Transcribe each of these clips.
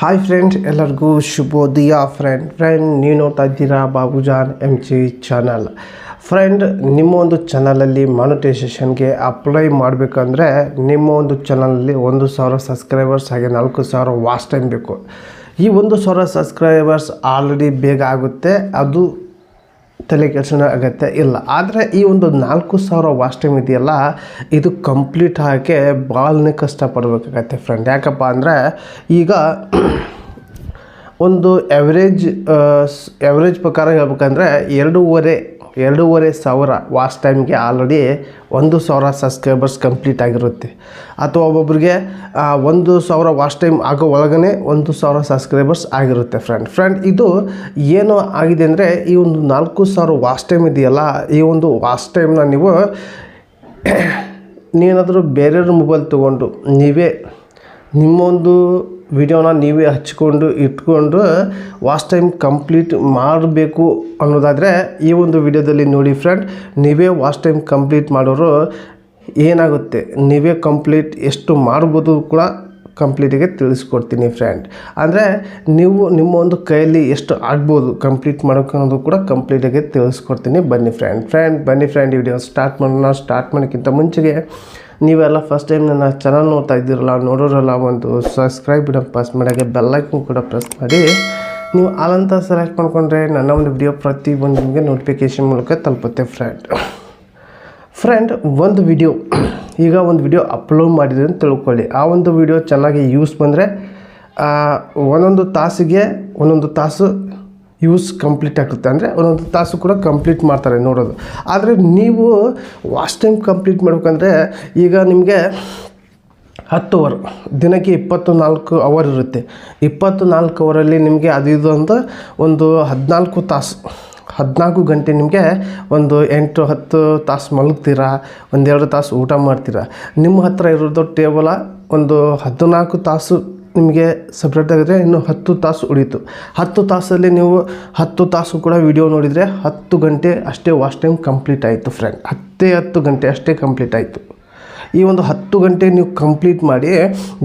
Hi friend ಎಲ್ಲರಿಗೂ ಶುಭೋದಯ. Friend friend ನೀವು ನೋಡ್ತಾ ಇದ್ದೀರಾ Babujan M G channel friend ನಿಮ್ಮ ಒಂದು ಚಾನಲಲ್ಲಿ ಮಾನಿಟೈಸೇಷನ್ಗೆ ಅಪ್ಲೈ ಮಾಡಬೇಕಂದ್ರೆ ನಿಮ್ಮ ಒಂದು ಚಾನಲಲ್ಲಿ ಒಂದು ಸಾವಿರ ಸಬ್ಸ್ಕ್ರೈಬರ್ಸ್ ಹಾಗೆ ನಾಲ್ಕು ಸಾವಿರ ವಾಚ್ ಟೈಮ್ ಬೇಕು. ಈ ಒಂದು ಸಾವಿರ ಸಬ್ಸ್ಕ್ರೈಬರ್ಸ್ ಆಲ್ರೆಡಿ ಬೇಗ ಆಗುತ್ತೆ. ಅದು ತಲೆ ಕೆಲಸನ ಅಗತ್ಯ ಇಲ್ಲ. ಆದರೆ ಈ ಒಂದು ನಾಲ್ಕು ಸಾವಿರ ವಾಚ್ ಇದೆಯಲ್ಲ ಇದು ಕಂಪ್ಲೀಟ್ ಆಗೋಕ್ಕೆ ಭಾಳನೇ ಕಷ್ಟಪಡಬೇಕಾಗತ್ತೆ ಫ್ರೆಂಡ್ ಯಾಕಪ್ಪ ಅಂದರೆ ಈಗ ಒಂದು ಎವ್ರೇಜ್ ಎವ್ರೇಜ್ ಪ್ರಕಾರ ಹೇಳ್ಬೇಕಂದ್ರೆ ಎರಡೂವರೆ ಎರಡೂವರೆ ಸಾವಿರ ವಾಚ್ ಟೈಮ್ಗೆ ಆಲ್ರೆಡಿ ಒಂದು ಸಾವಿರ ಸಬ್ಸ್ಕ್ರೈಬರ್ಸ್ ಕಂಪ್ಲೀಟ್ ಆಗಿರುತ್ತೆ. ಅಥವಾ ಒಬ್ಬೊಬ್ಬರಿಗೆ ಆ, ಒಂದು ಸಾವಿರ ವಾಚ್ ಟೈಮ್ ಆಗೋ ಒಳಗನೆ ಒಂದು ಸಾವಿರ ಸಬ್ಸ್ಕ್ರೈಬರ್ಸ್ ಆಗಿರುತ್ತೆ ಫ್ರೆಂಡ್ ಫ್ರೆಂಡ್ ಇದು ಏನು ಆಗಿದೆ ಅಂದರೆ ಈ ಒಂದು ನಾಲ್ಕು ಸಾವಿರ ವಾಚ್ ಟೈಮ್ ಇದೆಯಲ್ಲ ಈ ಒಂದು ವಾಚ್ ಟೈಮ್ನ ನೀವು ನೀವೇನಾದರೂ ಬೇರೆಯವ್ರ ಮೊಬೈಲ್ ತೊಗೊಂಡು ನೀವೇ ನಿಮ್ಮೊಂದು ವಿಡಿಯೋನ ನೀವೇ ಹಚ್ಕೊಂಡು ಇಟ್ಕೊಂಡು ವಾಚ್ ಟೈಮ್ ಕಂಪ್ಲೀಟ್ ಮಾಡಬೇಕು ಅನ್ನೋದಾದರೆ ಈ ಒಂದು ವಿಡಿಯೋದಲ್ಲಿ ನೋಡಿ ಫ್ರೆಂಡ್ ನೀವೇ ವಾಚ್ ಟೈಮ್ ಕಂಪ್ಲೀಟ್ ಮಾಡೋರು ಏನಾಗುತ್ತೆ? ನೀವೇ ಕಂಪ್ಲೀಟ್ ಎಷ್ಟು ಮಾಡ್ಬೋದು ಕೂಡ ಕಂಪ್ಲೀಟಿಗೆ ತಿಳಿಸ್ಕೊಡ್ತೀನಿ ಫ್ರೆಂಡ್. ಅಂದರೆ ನೀವು ನಿಮ್ಮ ಒಂದು ಕೈಯಲ್ಲಿ ಎಷ್ಟು ಆಗ್ಬೋದು ಕಂಪ್ಲೀಟ್ ಮಾಡೋಕೆ ಅನ್ನೋದು ಕೂಡ ಕಂಪ್ಲೀಟಾಗಿ ತಿಳಿಸ್ಕೊಡ್ತೀನಿ. ಬನ್ನಿ ಫ್ರೆಂಡ್. ಫ್ರೆಂಡ್, ಬನ್ನಿ ಫ್ರೆಂಡ್ ವಿಡಿಯೋ ಸ್ಟಾರ್ಟ್ ಮಾಡೋಣ. ಸ್ಟಾರ್ಟ್ ಮಾಡೋಕ್ಕಿಂತ ಮುಂಚೆಗೆ ನೀವೆಲ್ಲ ಫಸ್ಟ್ ಟೈಮ್ ನನ್ನ ಚಾನಲ್ ನೋಡ್ತಾ ಇದ್ದೀರಲ್ಲ, ನೋಡೋರಲ್ಲ ಒಂದು ಸಬ್ಸ್ಕ್ರೈಬ್ ಬಟನ್ ಪ್ರೆಸ್ ಮಾಡೋಕ್ಕೆ ಬೆಲ್ಲೈಕನ್ ಕೂಡ ಪ್ರೆಸ್ ಮಾಡಿ. ನೀವು ಆಲಂತ ಸೆಲೆಕ್ಟ್ ಮಾಡ್ಕೊಂಡ್ರೆ ನನ್ನ ಒಂದು ವಿಡಿಯೋ ಪ್ರತಿ ಒಂದು ನಿಮಗೆ ನೋಟಿಫಿಕೇಶನ್ ಮೂಲಕ ತಲುಪುತ್ತೆ ಫ್ರೆಂಡ್. ಫ್ರೆಂಡ್ ಒಂದು ವಿಡಿಯೋ ಈಗ ಒಂದು ವಿಡಿಯೋ ಅಪ್ಲೋಡ್ ಮಾಡಿದೆ ಅಂತ ತಿಳ್ಕೊಳ್ಳಿ. ಆ ಒಂದು ವಿಡಿಯೋ ಚೆನ್ನಾಗಿ ಯೂಸ್ ಬಂದರೆ ಒಂದೊಂದು ತಾಸಿಗೆ ಒಂದೊಂದು ತಾಸು ಯೂಸ್ ಕಂಪ್ಲೀಟ್ ಆಗುತ್ತೆ. ಅಂದರೆ ಒಂದೊಂದು ತಾಸು ಕೂಡ ಕಂಪ್ಲೀಟ್ ಮಾಡ್ತಾರೆ ನೋಡೋದು. ಆದರೆ ನೀವು ವಾಚ್ ಟೈಮ್ ಕಂಪ್ಲೀಟ್ ಮಾಡ್ಬೇಕಂದ್ರೆ ಈಗ ನಿಮಗೆ ಹತ್ತು ಅವರ್ ದಿನಕ್ಕೆ ಇಪ್ಪತ್ತು ನಾಲ್ಕು ಅವರ್ ಇರುತ್ತೆ. ಇಪ್ಪತ್ತು ನಾಲ್ಕು ಅವರಲ್ಲಿ ನಿಮಗೆ ಅದು ಇದು ಅಂತ ಒಂದು ಹದಿನಾಲ್ಕು ತಾಸು. ಹದಿನಾಲ್ಕು ಗಂಟೆ ನಿಮಗೆ ಒಂದು ಎಂಟು ಹತ್ತು ತಾಸು ಮಲಗ್ತೀರಾ ಒಂದೆರಡು ತಾಸು ಊಟ ಮಾಡ್ತೀರಾ. ನಿಮ್ಮ ಹತ್ರ ಇರೋದು ಟೇಬಲ ಒಂದು ಹದಿನಾಲ್ಕು ತಾಸು ನಿಮಗೆ ಸಪ್ರೇಟ್ ಆಗಿದ್ರೆ ಇನ್ನು ಹತ್ತು ತಾಸು ಉಳೀತು. ಹತ್ತು ತಾಸಲ್ಲಿ ನೀವು ಹತ್ತು ತಾಸು ಕೂಡ ವಿಡಿಯೋ ನೋಡಿದರೆ ಹತ್ತು ಗಂಟೆ ಅಷ್ಟೇ ವಾಚ್ ಟೈಮ್ ಕಂಪ್ಲೀಟ್ ಆಯಿತು ಫ್ರೆಂಡ್ ಹತ್ತೇ ಹತ್ತು ಗಂಟೆ ಅಷ್ಟೇ ಕಂಪ್ಲೀಟ್ ಆಯಿತು. ಈ ಒಂದು ಹತ್ತು ಗಂಟೆ ನೀವು ಕಂಪ್ಲೀಟ್ ಮಾಡಿ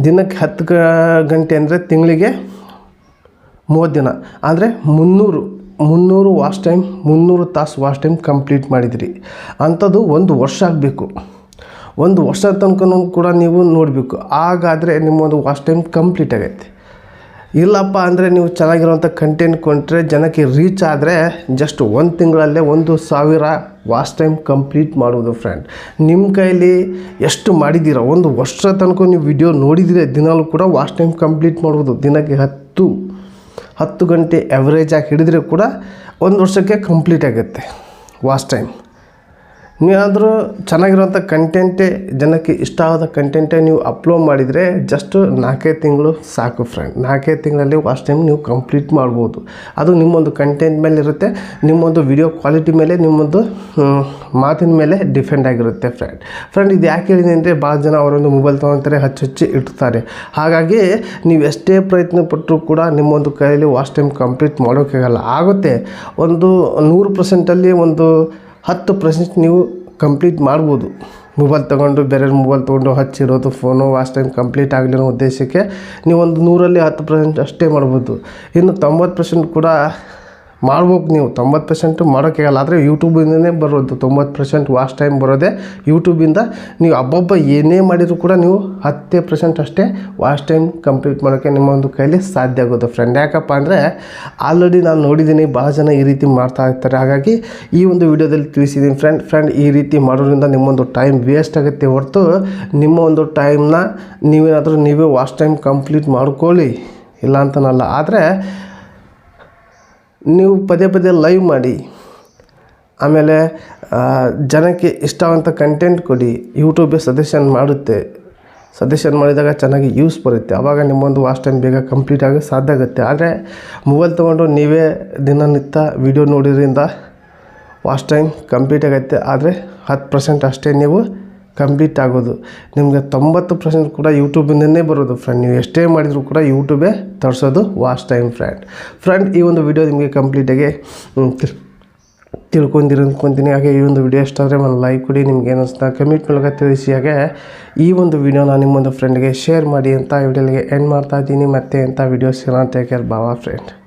ದಿನಕ್ಕೆ ಹತ್ತು ಗಂಟೆ ಅಂದರೆ ತಿಂಗಳಿಗೆ ಮೂವತ್ತು ದಿನ. ಅಂದರೆ ಮುನ್ನೂರು ಮುನ್ನೂರು ವಾಶ್ ಟೈಮ್, ಮುನ್ನೂರು ತಾಸು ವಾಶ್ ಟೈಮ್ ಕಂಪ್ಲೀಟ್ ಮಾಡಿದಿರಿ. ಅಂಥದ್ದು ಒಂದು ವರ್ಷ ಆಗಬೇಕು. ಒಂದು ವರ್ಷ ತನಕ ಕೂಡ ನೀವು ನೋಡಬೇಕು. ಹಾಗಾದರೆ ನಿಮ್ಮೊಂದು ವಾಚ್ ಟೈಮ್ ಕಂಪ್ಲೀಟ್ ಆಗೈತೆ. ಇಲ್ಲಪ್ಪ ಅಂದರೆ ನೀವು ಚೆನ್ನಾಗಿರುವಂಥ ಕಂಟೆಂಟ್ ಕೊಟ್ಟರೆ ಜನಕ್ಕೆ ರೀಚ್ ಆದರೆ ಜಸ್ಟ್ ಒಂದು ತಿಂಗಳಲ್ಲೇ ಒಂದು ಸಾವಿರ ವಾಚ್ ಟೈಮ್ ಕಂಪ್ಲೀಟ್ ಮಾಡೋದು ಫ್ರೆಂಡ್ ನಿಮ್ಮ ಕೈಲಿ ಎಷ್ಟು ಮಾಡಿದ್ದೀರಾ? ಒಂದು ವರ್ಷ ತನಕ ನೀವು ವಿಡಿಯೋ ನೋಡಿದರೆ, ದಿನಾಲೂ ಕೂಡ ವಾಚ್ ಟೈಮ್ ಕಂಪ್ಲೀಟ್ ಮಾಡ್ಬೋದು ದಿನಕ್ಕೆ ಹತ್ತು. ಹತ್ತು ಗಂಟೆ ಎವ್ರೇಜ್ ಆಗಿ ಹಿಡಿದ್ರೆ ಕೂಡ ಒಂದು ವರ್ಷಕ್ಕೆ ಕಂಪ್ಲೀಟ್ ಆಗುತ್ತೆ. ವಾಚ್ ಟೈಮ್ ನೀವಾದರೂ ಚೆನ್ನಾಗಿರುವಂಥ ಕಂಟೆಂಟೇ ಜನಕ್ಕೆ ಇಷ್ಟ ಆದ ಕಂಟೆಂಟೇ ನೀವು ಅಪ್ಲೋಡ್ ಮಾಡಿದರೆ ಜಸ್ಟ್ ನಾಲ್ಕೈದು ತಿಂಗಳು ಸಾಕು ಫ್ರೆಂಡ್ ನಾಲ್ಕೈದು ತಿಂಗಳಲ್ಲಿ ವಾಸ್ಟ್ ಟೈಮ್ ನೀವು ಕಂಪ್ಲೀಟ್ ಮಾಡ್ಬೋದು. ಅದು ನಿಮ್ಮೊಂದು ಕಂಟೆಂಟ್ ಮೇಲೆ ಇರುತ್ತೆ ನಿಮ್ಮೊಂದು ವಿಡಿಯೋ ಕ್ವಾಲಿಟಿ ಮೇಲೆ ನಿಮ್ಮೊಂದು ಮಾತಿನ ಮೇಲೆ ಡಿಫೆಂಡ್ ಆಗಿರುತ್ತೆ ಫ್ರೆಂಡ್. ಫ್ರೆಂಡ್ ಇದು ಯಾಕೆ ಹೇಳಿದೆ ಅಂದರೆ ಭಾಳ ಜನ ಅವರೊಂದು ಮೊಬೈಲ್ ತೊಗೊತಾರೆ, ಹಚ್ಚಿ ಹಚ್ಚಿ ಇಡ್ತಾರೆ. ಹಾಗಾಗಿ ನೀವು ಎಷ್ಟೇ ಪ್ರಯತ್ನ ಪಟ್ಟರೂ ಕೂಡ ನಿಮ್ಮೊಂದು ಕೈಯಲ್ಲಿ ವಾಚ್ ಟೈಮ್ ಕಂಪ್ಲೀಟ್ ಮಾಡೋಕ್ಕಾಗಲ್ಲ. ಆಗುತ್ತೆ, ಒಂದು ನೂರು ಪರ್ಸೆಂಟಲ್ಲಿ ಒಂದು ಹತ್ತು ಪರ್ಸೆಂಟ್ ನೀವು ಕಂಪ್ಲೀಟ್ ಮಾಡ್ಬೋದು. ಮೊಬೈಲ್ ತೊಗೊಂಡು, ಬೇರೆ ಮೊಬೈಲ್ ತೊಗೊಂಡು ಹಚ್ಚಿರೋದು, ಫೋನು, ವಾಚ್ ಟೈಮ್ ಕಂಪ್ಲೀಟ್ ಆಗಲಿ ಅನ್ನೋ ಉದ್ದೇಶಕ್ಕೆ ನೀವು ಒಂದು ನೂರಲ್ಲಿ ಹತ್ತು ಪರ್ಸೆಂಟ್ ಅಷ್ಟೇ ಮಾಡ್ಬೋದು. ಇನ್ನು ತೊಂಬತ್ತು ಪರ್ಸೆಂಟ್ ಕೂಡ ಮಾಡ್ಬೇಕು ನೀವು. ತೊಂಬತ್ತು ಪರ್ಸೆಂಟು ಮಾಡೋಕ್ಕಾಗಲ್ಲ ಆದರೆ ಯೂಟ್ಯೂಬಿಂದನೇ ಬರೋದು. ತೊಂಬತ್ತು ಪರ್ಸೆಂಟ್ ವಾಸ್ಟ್ ಟೈಮ್ ಬರೋದೇ ಯೂಟ್ಯೂಬಿಂದ ನೀವು ಹಬ್ಬಬ್ಬ ಏನೇ ಮಾಡಿದರೂ ಕೂಡ ನೀವು ಹತ್ತೇ ಪರ್ಸೆಂಟ್ ಅಷ್ಟೇ ವಾಚ್ ಟೈಮ್ ಕಂಪ್ಲೀಟ್ ಮಾಡೋಕ್ಕೆ ನಿಮ್ಮ ಒಂದು ಕೈಲಿ ಸಾಧ್ಯ ಆಗೋದು ಫ್ರೆಂಡ್ ಯಾಕಪ್ಪ ಅಂದರೆ ಆಲ್ರೆಡಿ ನಾನು ನೋಡಿದ್ದೀನಿ ಭಾಳ ಜನ ಈ ರೀತಿ ಮಾಡ್ತಾ ಇರ್ತಾರೆ. ಹಾಗಾಗಿ ಈ ಒಂದು ವಿಡಿಯೋದಲ್ಲಿ ತಿಳಿಸಿದ್ದೀನಿ ಫ್ರೆಂಡ್ ಫ್ರೆಂಡ್ ಈ ರೀತಿ ಮಾಡೋದ್ರಿಂದ ನಿಮ್ಮೊಂದು ಟೈಮ್ ವೇಸ್ಟ್ ಆಗುತ್ತೆ. ಹೊರತು ನಿಮ್ಮ ಒಂದು ಟೈಮ್ನ ನೀವೇನಾದರೂ ನೀವೇ ವಾಚ್ ಟೈಮ್ ಕಂಪ್ಲೀಟ್ ಮಾಡ್ಕೊಳ್ಳಿ. ಇಲ್ಲ ಅಂತನಲ್ಲ ಆದರೆ ನೀವು ಪದೇ ಪದೇ ಲೈವ್ ಮಾಡಿ, ಆಮೇಲೆ ಜನಕ್ಕೆ ಇಷ್ಟವಂತ ಕಂಟೆಂಟ್ ಕೊಡಿ ಯೂಟ್ಯೂಬೇ ಸಜೆಷನ್ ಮಾಡುತ್ತೆ. ಸಜೆಷನ್ ಮಾಡಿದಾಗ ಚೆನ್ನಾಗಿ ಯೂಸ್ ಬರುತ್ತೆ. ಆವಾಗ ನಿಮ್ಮೊಂದು ವಾಚ್ ಟೈಮ್ ಬೇಗ ಕಂಪ್ಲೀಟ್ ಆಗೋಕ್ಕೆ ಸಾಧ್ಯ ಆಗುತ್ತೆ. ಆದರೆ ಮೊಬೈಲ್ ತೊಗೊಂಡು ನೀವೇ ದಿನನಿತ್ಯ ವಿಡಿಯೋ ನೋಡಿದ್ರಿಂದ ವಾಚ್ ಟೈಮ್ ಕಂಪ್ಲೀಟ್ ಆಗುತ್ತೆ. ಆದರೆ, ಹತ್ತು ಪರ್ಸೆಂಟ್ ಅಷ್ಟೇ ನೀವು ಕಂಪ್ಲೀಟ್ ಆಗೋದು. ನಿಮಗೆ ತೊಂಬತ್ತು ಪರ್ಸೆಂಟ್ ಕೂಡ ಯೂಟ್ಯೂಬಿಂದನೇ ಬರೋದು ಫ್ರೆಂಡ್ ನೀವು ಎಷ್ಟೇ ಮಾಡಿದರೂ ಕೂಡ ಯೂಟ್ಯೂಬೇ ತರಿಸೋದು ವಾಸ್ಟ್ ಟೈಮ್ ಫ್ರೆಂಡ್ ಫ್ರೆಂಡ್ ಈ ಒಂದು ವಿಡಿಯೋ ನಿಮಗೆ ಕಂಪ್ಲೀಟಾಗಿ ತಿಳ್ಕೊಂಡಿರ ತಿಳ್- ತಿಳ್ಕೊಂಡಿರಿ ಅಂದ್ಕೊತೀನಿ ಹಾಗೆ ಈ ಒಂದು ವಿಡಿಯೋ ಎಷ್ಟಾದರೆ ಒಂದು ಲೈಕ್ ಕೊಡಿ, ನಿಮ್ಗೆ ಏನಿಸ್ತಾ ಕಮೆಂಟ್ ಮೂಲಕ ತಿಳಿಸಿ. ಹಾಗೆ ಈ ಒಂದು ವಿಡಿಯೋನ ನಿಮ್ಮೊಂದು ಫ್ರೆಂಡ್ಗೆ ಶೇರ್ ಮಾಡಿ ಅಂತ ವಿಡಿಯೋಗೆ ಎಂಡ್ ಮಾಡ್ತಾ ಇದ್ದೀನಿ. ಮತ್ತೆ ಅಂತ ವಿಡಿಯೋಸ್ ಟೇಕ್ ಕೇರ್ ಬಾವಾ ಫ್ರೆಂಡ್